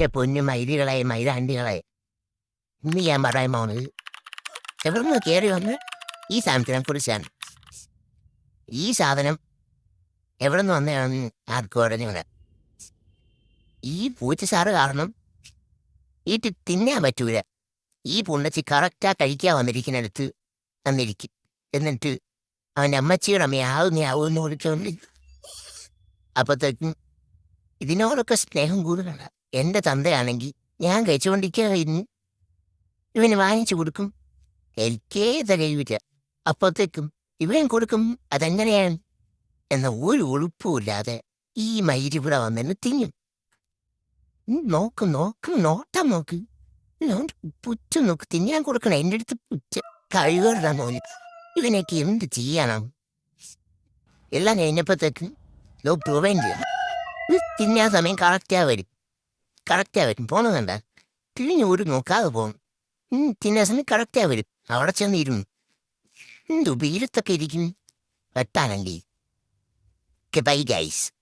എന്റെ പൊന്നു മൈലികളെ മൈലാണ്ടികളെ. ഇന്ന് ഞാൻ പറയാൻ പോകുന്നത് എവിടുന്ന് കയറി വന്ന് ഈ സാധനത്തിനെ കുറിച്ചാണ്. ഈ സാധനം എവിടെ നിന്ന് വന്നതാണെന്ന് ആർക്കും അറിഞ്ഞൂടെ. ഈ പൂച്ചസാറ് കാരണം ഇത് തിന്നാൻ പറ്റൂല. ഈ പുണ്ണച്ചി കറക്റ്റാ കഴിക്കാൻ വന്നിരിക്കുന്നിടത്ത് വന്നിരിക്കും. എന്നിട്ട് അവന്റെ അമ്മച്ചിയുടെ അമ്മയാവും നീ ആവുമെന്ന് വിളിച്ചോണ്ട് അപ്പത്തേക്കും ഇതിനോടൊക്കെ സ്നേഹം കൂടുതലാണ് എന്റെ തന്തയാണെങ്കിൽ ഞാൻ കഴിച്ചുകൊണ്ടിരിക്കുന്നു ഇവന് വാങ്ങിച്ചു കൊടുക്കും. എനിക്കേ തരയില്ല അപ്പത്തേക്കും ഇവൻ കൊടുക്കും അതെങ്ങനെയാണ്? എന്ന ഒരു ഉളുപ്പുമില്ലാതെ ഈ മയിരിവിടെ വന്നെന്ന് തിന്നും. നോക്കും നോക്ക് നോട്ടം നോക്ക്. പുറ്റു നോക്ക് തിന്നാൻ കൊടുക്കണം എന്റെ അടുത്ത് പുറ്റ. കഴിവുകളുടെ തോന്നി ഇവനൊക്കെ എന്ത് ചെയ്യണം എല്ലാം കഴിഞ്ഞപ്പോഴത്തേക്ക് ലോ പ്രൊവൈൻ ചെയ്യണം. തിന്നാൻ സമയം കറക്റ്റാ വരും. കറക്റ്റാ വരും. പോണതുണ്ട തിരിഞ്ഞു ഒരു നോക്കാതെ പോകും സമയം കറക്റ്റാ വരും. അവിടെ ചെന്നിരുന്നു എന്തു ബീരത്തൊക്കെ ഇരിക്കും വെട്ടാനല്ലേ. Bye guys